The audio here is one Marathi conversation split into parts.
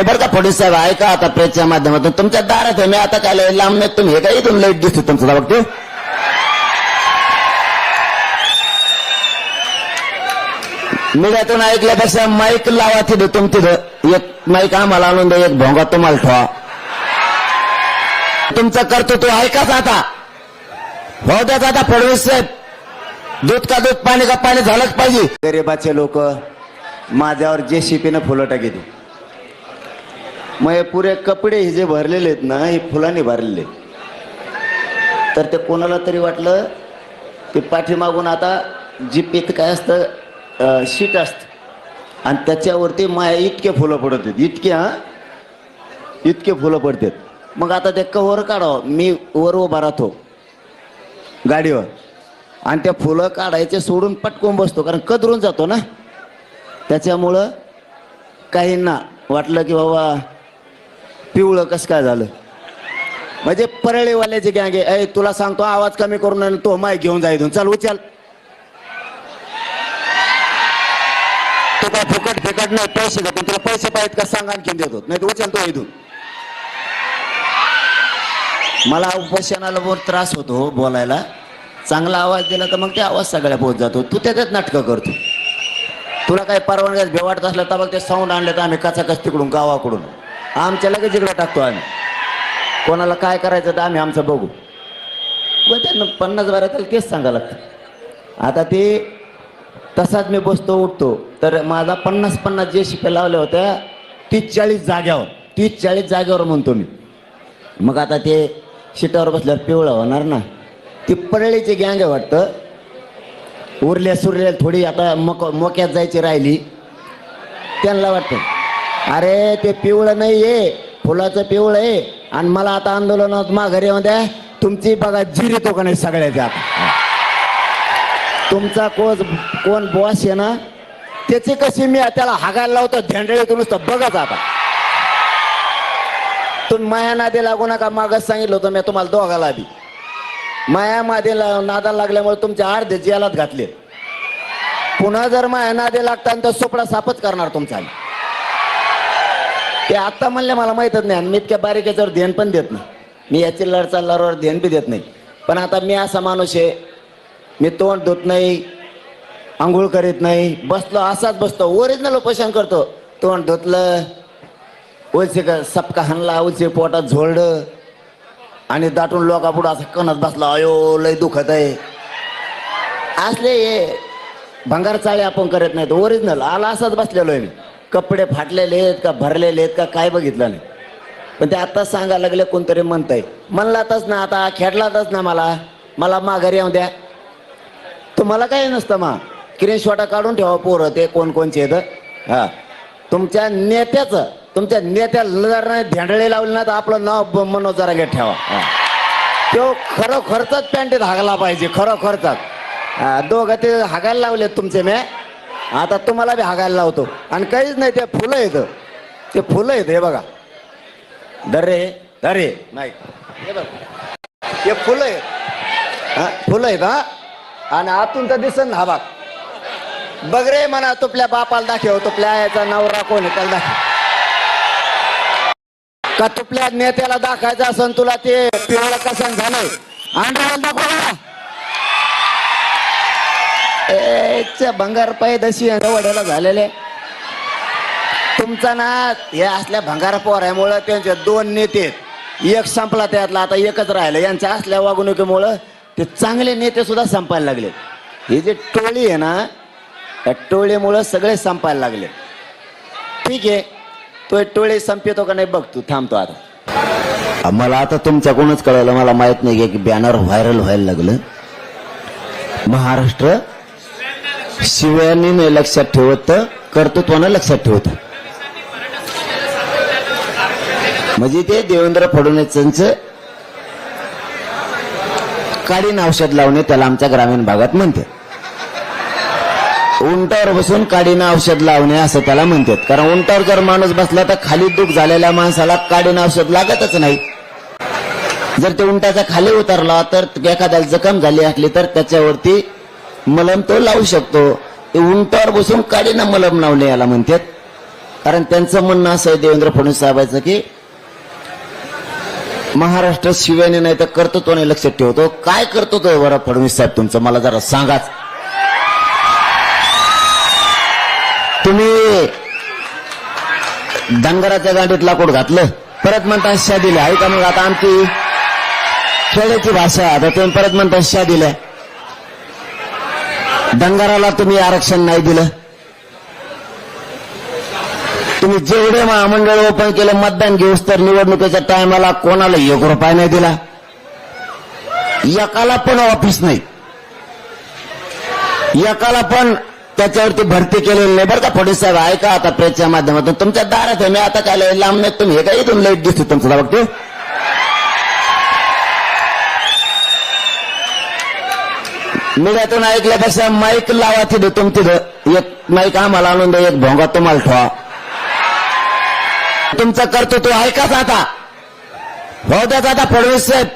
म्हणतोय बरं का फडणवीस साहेब ऐका आता प्रेसच्या माध्यमातून तुमच्या दारात आहे मी आता काय लय लांब नाही तुम्ही हे काय? इथून लाइट दिसतो तुमचं बघतो मीडियातून ऐकल्यापेक्षा माईक लावा तिथं तुम तिथं एक माईक आम्हाला आणून द्या एक भोंगा तुम्हाला ठेवा तुमचं कर्तृत्व ऐकाच आता हो द्याच आता फडणवीस साहेब दूध का दूध पाणी का पाणी झालंच पाहिजे गरिबाचे लोक माझ्यावर जे शिपीनं फुलं टाकीते मग हे पुरे कपडे हे जे भरलेले आहेत ना हे फुलांनी भरलेले. आहेत. तर ते कोणाला तरी वाटलं ते पाठीमागून आता जीपीत काय असतं शीट असतं. आणि त्याच्यावरती माया इतके फुलं पडत आहेत इतके हा? इतके फुलं पडतात. मग आता ते कव्हर काढावं. मी वर उभा राहतो गाडीवर. आणि त्या फुलं काढायचे सोडून पटकून बसतो कारण कदरून जातो ना. त्याच्यामुळं काहींना वाटलं की बाबा पिवळं कसं काय झालं? म्हणजे परळीवाल्याची गँग आहे. तुला सांगतो आवाज कमी करून तो माय घेऊन जा इथून. चल उचल. तू काय फुकट फिकट नाही पैसे देतो. तुला पैसे पाहिजेत का सांग आणखीन देतो. नाही तर उचल तो इथून. मला उपोषणाला बहुत त्रास होतो हो बोलायला. चांगला आवाज दिला तर मग ते आवाज सगळ्या पोहोच जातो. तू त्याच्यात नाटकं करतो. तुला काही परवानग्यास भेवाटत असलं तर मग ते साऊंड आणलं तर आम्ही कचाकच तिकडून गावाकडून. आमच्या लगेच इकडे टाकतो आम्ही. कोणाला काय करायचं तर आम्ही आमचं बघू. व त्यांना पन्नास बारा त्याला तेच सांगायला लागतं आता ते तसाच मी बसतो उठतो. तर माझा पन्नास पन्नास जे शिप्या लावल्या होत्या तीस चाळीस जाग्यावर. तीस चाळीस जाग्यावर म्हणतो मी. मग आता ते शिटावर बसल्यावर पिवळं होणार ना. ती परळीची गँग आहे वाटतं. उरल्या सुरल्या थोडी आता मक मोक्यात जायची राहिली. त्यांना वाटतं. अरे ते पिवळं नाही आहे फुलाचं पिवळं आहे. आणि मला आता आंदोलनात माघारी येऊन तुमची बघा जिरी तो का नाही सगळ्याच्या तुमचा कोच कोण बॉस आहे ना त्याची कशी मी त्याला हागायला लावतो झेंडळे नुसतं बघत आता. तुम्ही माया नादी लागू नका मागच सांगितलं होतं मी तुम्हाला दोघाला आधी माया मादी ला- नादाला लागल्यामुळे तुमच्या अर्धे जेलात घातले. पुन्हा जर माया नादी लागता तर सोपडा सापच करणार तुमचा. ते आता म्हणले मला माहीतच नाही आणि मी इतक्या बारीक याच्यावर ध्यान पण देत नाही. मी याची लढ चालल्यावर ध्यान बी देत नाही. पण आता मी असा माणूस आहे मी तोंड धुत नाही आंघोळ करीत नाही बसलो असाच बसतो ओरिजिनल उपोषण करतो. तोंड धुतलं उलचे का सपका हाणला उलचे पोटात झोळलं आणि दाटून लोकापुढं असं कणत बसला अयो लय दुखत आहे. असले हे भंगार चाळे आपण करत नाहीत ओरिजिनल आला असाच बसलेलो आहे मी. कपडे फाटलेले आहेत का भरलेले आहेत का काय बघितलं नाही. पण ते आत्ताच सांगायला लागले कोणतरी म्हणताय. म्हणलातच ना आता खेळलातच ना मला. मला माघारी येऊ द्या. तुम्हाला काय नसतं मा. शॉटा काढून ठेवा पोरं ते कोण कोणचे आहेत. हा. तुमच्या नेत्याचं तुमच्या नेत्याला जर नाही धेंडळे लावले ना तर आपलं नाव ब- जरा घेत ठेवा. तो खरोखरचाच पॅन्टीत हागला पाहिजे खरोखरचाच. दोघं ते हागायला लावले तुमचे मी आता तुम्हाला बी हागायला लावतो. आणि काहीच नाही ते फुलं येतं ते फुलं येतं हे बघा. दरे दरे नाही. हे बघ. हे फुलं आहेत. हा, फुलं आहेत हा. आणि आतून तर दिसन ना हा बाग. बघ रे म्हणा तुपल्या बापाला दाखव तुपल्या आयाचा नवरा कोण आहे त्याला दाखव. का तुपल्या नेत्याला दाखायचं असन तुला ते पिवळं कसं झालंय? अंडरवेल दाखवा च्या भंगार पाय दशी वड्याला झालेले. तुमचा ना हे असल्या भंगार पोऱ्यामुळं त्यांचे दोन नेते एक संपला त्यातला आता एकच राहिलं. यांच्या असल्या वागणुकीमुळं ते चांगले नेते सुद्धा संपायला लागले. ही जी टोळी आहे ना त्या टोळीमुळं सगळे संपायला लागले. ठीक आहे तो टोळी संपतो का नाही बघ तू थांबतो आता. मला आता तुमच्याकडूनच कळलं मला माहीत नाही की बॅनर व्हायरल व्हायला लागलं. महाराष्ट्र शिव्याने नाही लक्षात ठेवत कर्तृत्वानं लक्षात ठेवत. म्हणजे ते देवेंद्र फडणवीसांचं काडीन औषध लावणे त्याला आमच्या ग्रामीण भागात म्हणते. उंटावर बसून काडीनं औषध लावणे असं त्याला म्हणतात. कारण उंटावर जर माणूस बसला तर खाली दुख झालेल्या माणसाला काडीनं औषध लागतच नाही. जर ते उंटाचा खाली उतरला तर एखाद्याला जखम झाली असली तर त्याच्यावरती मलम तो लावू शकतो. ते उंटावर बसून काडीनं मलम लावणे याला म्हणतात. कारण त्यांचं म्हणणं असं आहे देवेंद्र फडणवीस साहेबांचं की महाराष्ट्र शिव्याने नाही तर कर्तृत्वाने लक्षात ठेवतो. काय करतो तो बरं फडणवीस साहेब तुमचं? मला जरा सांगाच. तुम्ही डंगराच्या गांडीत लाकूड घातलं. परत म्हणता शा दिल्या ऐका मग आता आमची खेड्याची भाषा आता तुम्ही परत म्हणता शा दिल्या डंगाराला तुम्ही आरक्षण नाही दिलं. तुम्ही जेवढे महामंडळ ओपन केलं मतदान घेऊस तर निवडणुकीच्या टायमाला कोणाला एक रुपया नाही दिला. एकाला पण ऑफिस नाही. एकाला पण त्याच्यावरती भरती केलेली नाही. बरं का फडणवीस साहेब ऐका आता प्रेसच्या माध्यमातून. तुमच्या दारात आहे मी आता काय लांब नाही तुम्ही हे काय इथून लाइट दिसतो तुमचं बघतो मीडियातून ऐकल्यापेक्षा माईक लावा तिथं तुम तिथं. एक माईक आम्हाला आणून द्या एक भोंगा तुम्हाला ठेवा. तुमचं कर्तृत्व ऐकाच आता. हो द्याच आता फडणवीस साहेब.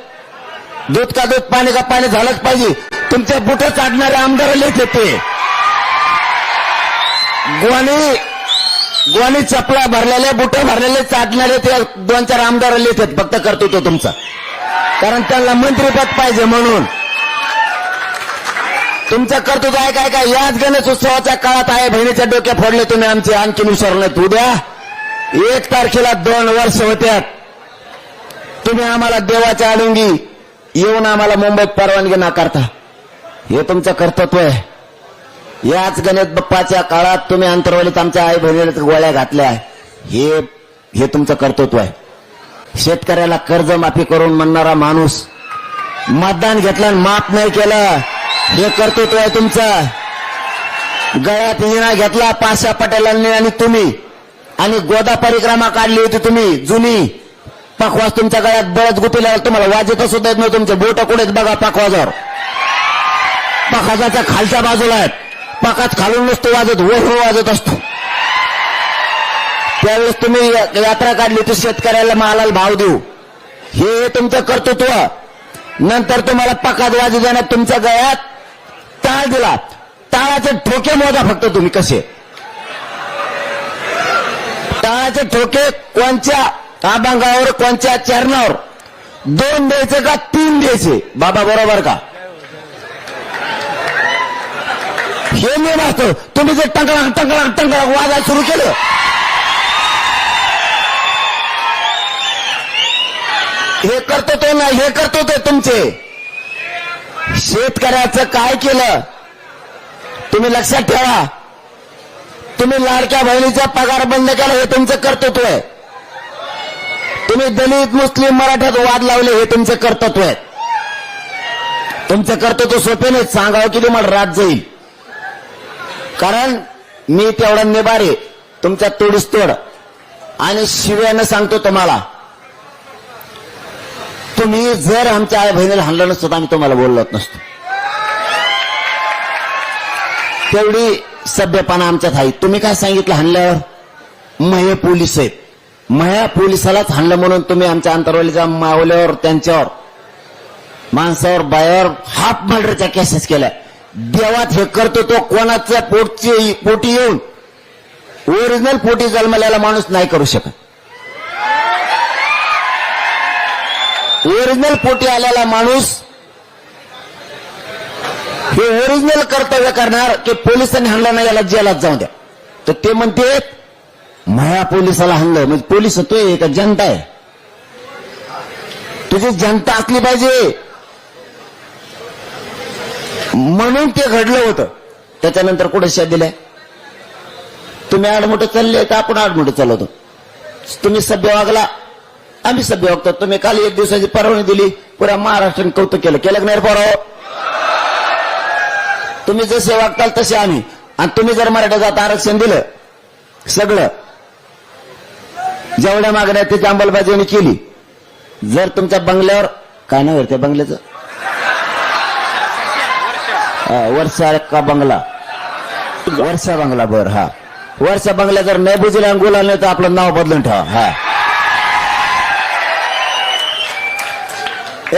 दूध का दूध पाणी का पाणी झालंच पाहिजे. तुमचे बुट चाडणारे आमदार लिहित येते गोवानी गोवानी चपला भरलेले बुट भरलेले चाटणारे ते दोन चार आमदार आहेत. फक्त कर्तृत्व तुमचं. कारण त्यांना मंत्रीपद पाहिजे म्हणून. तुमचं कर्तृत्व आहे काय काय? याच गणेश उत्सवाच्या काळात आहे बहिणीच्या डोक्या फोडले तुम्ही आमचे आणखी विसरलेत नाहीत उद्या एक तारखेला दोन वर्ष होत्यात तुम्ही आम्हाला देवाच्या आडुंगी येऊन आम्हाला मुंबईत परवानगी नाकारता. हे तुमचं कर्तृत्व आहे. याच गणेश बाप्पाच्या काळात तुम्ही अंतरवलीत आमच्या आई बहिणीला गोळ्या घातल्या. हे हे तुमचं कर्तृत्व आहे. शेतकऱ्याला कर्जमाफी करून म्हणणारा माणूस मतदान घेतलं आणि माफ नाही केलं. हे कर्तृत्व आहे तुमचं. गळ्यात हिना घेतला पाशा पटेलांनी आणि तुम्ही. आणि गोदा परिक्रमा काढली होती तुम्ही जुनी. पखवाज तुमच्या गळ्यात बळच गुतीला तुम्हाला वाजत सुद्धा येत नाही तुमचे. बोट कुठेच बघा पखवाजावर पखाजाच्या खालच्या बाजूला आहेत. पकाच खालून नसतो वाजत वर वाजत असतो. त्यावेळेस तुम्ही यात्रा काढली होती शेतकऱ्याला मालाला भाव देऊ. हे तुमचं कर्तृत्व. नंतर तुम्हाला पकात वाजू देण्यात तुमच्या गळ्यात टाळ दिला. टाळाचे ठोके मोजा फक्त तुम्ही कसे. टाळाचे ठोके कोणत्या अभंगावर कोणत्या चरणावर. दोन द्यायचे का तीन द्यायचे? बाबा बरोबर का? हे नियम असतो तुम्ही जर टंकळा टंकळा टंकळा वाजायला सुरू केलं. हे करतो तो ना हे करतो ते तुमचे. शेतकऱ्याचं काय केलं? तुम्ही लक्षात ठेवा. तुम्ही लाडक्या बहिणीचा पगार बंद केला हे तुमचं कर्तृत्व आहे. तुम्ही दलित मुस्लिम मराठ्यात वाद लावले हे तुमचं कर्तृत्व आहे. तुमचं कर्तृत्व सोपे नाही सांगावं की तुम्हाला रात जाईल. कारण मी तेवढा निबारे तुमचा तोडीस तोड. आणि शिव्यानं सांगतो तुम्हाला तुम्ही जर आमच्या आई बहिणीला हाणलं नसतं तर आम्ही तुम्हाला बोललोच नसतो. तेवढी सभ्यपणा आमच्यात आहे. तुम्ही काय सांगितलं हाणल्यावर? महे पोलीस आहेत. मह्या पोलिसालाच हाणलं म्हणून तुम्ही आमच्या अंतरवलीच्या मावल्यावर त्यांच्यावर माणसावर बायावर हाफ मर्डरच्या केसेस केल्या. देवात हे करतो तो कोणाच्या पोटची पोटी येऊन. ओरिजिनल पोटी जन्मलेला माणूस नाही करू शकत. ओरिजिनल पोटी आलेला माणूस हे ओरिजिनल कर्तव्य करणार की पोलिसांनी हाणलं नाही याला जेलात जाऊ द्या. तर ते म्हणते माया पोलिसाला हाणलं. म्हणजे पोलीस आहे का जनता आहे. तुझी जनता असली पाहिजे. म्हणून ते घडलं होतं. त्याच्यानंतर कुठे शेत दिल्या? तुम्ही आडमोठे चालले तर आपण आडमोठे चालवतो? तुम्ही सभ्य वागला. आम्ही सभ्य वागतो तुम्ही काल एक दिवसाची परवानगी दिली. पुऱ्या महाराष्ट्राने कौतुक केलं. केलं की नाही रे पोराव तुम्ही जसे वागताल तसे आम्ही. आणि तुम्ही जर मराठ्याचं आरक्षण दिलं सगळं जेवढ्या मागण्या त्याची अंमलबजावणी केली. जर तुमच्या बंगल्यावर काय नाव त्या बंगल्याचं? हा, वर्षा का बंगला? वर्षा बंगला बर हा. वर्षा बंगला जर नाही बुजल्या गुला नाही तर आपलं नाव बदलून ठेवा. हा.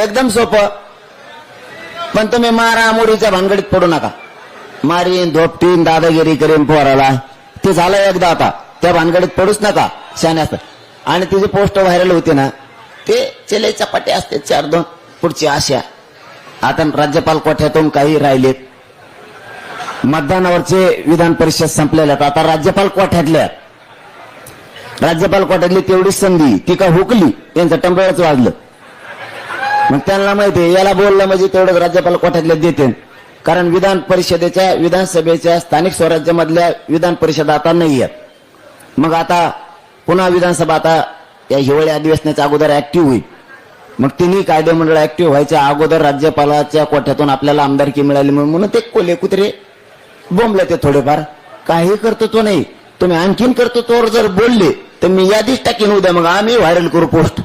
एकदम सोपं. पण तुम्ही मारा मोडीच्या भानगडीत पडू नका. मारीन धोपटीन दादागिरी करीन पोराला. ते झालं एकदा आता. त्या भानगडीत पडूच नका शाण्यास आणि तिची पोस्ट व्हायरल होती ना ते चले चपाटे असते चार दोन पुढची आशा. आता राज्यपाल कोठ्यातून काही राहिलेत. मतदानावरचे विधान परिषद संपलेल्या आता राज्यपाल कोठ्यातल्या? राज्यपाल कोठ्यातली तेवढीच संधी. ती का हुकली? यांचं टंबळच वाजलं. मग त्यांना माहिती आहे याला बोललं म्हणजे तेवढंच राज्यपाल कोठ्यातले देते कारण विधान परिषदेच्या विधानसभेच्या स्थानिक स्वराज्यामधल्या विधान परिषद आता नाही आहेत. मग आता पुन्हा विधानसभा आता या हिवाळी अधिवेशनाच्या अगोदर ऍक्टिव्ह होईल. मग तिन्ही कायदेमंडळ ऍक्टिव्ह व्हायच्या अगोदर राज्यपालाच्या कोठ्यातून आपल्याला आमदारकी मिळाली म्हणून म्हणून ते कोले कुत्रे बोंबले ते थोडेफार. काही तो नाही. तुम्ही आणखीन कर्तृत्वावर जर बोलले तर मी यादीच टाकीन उद्या. मग आम्ही व्हायरल करू पोस्ट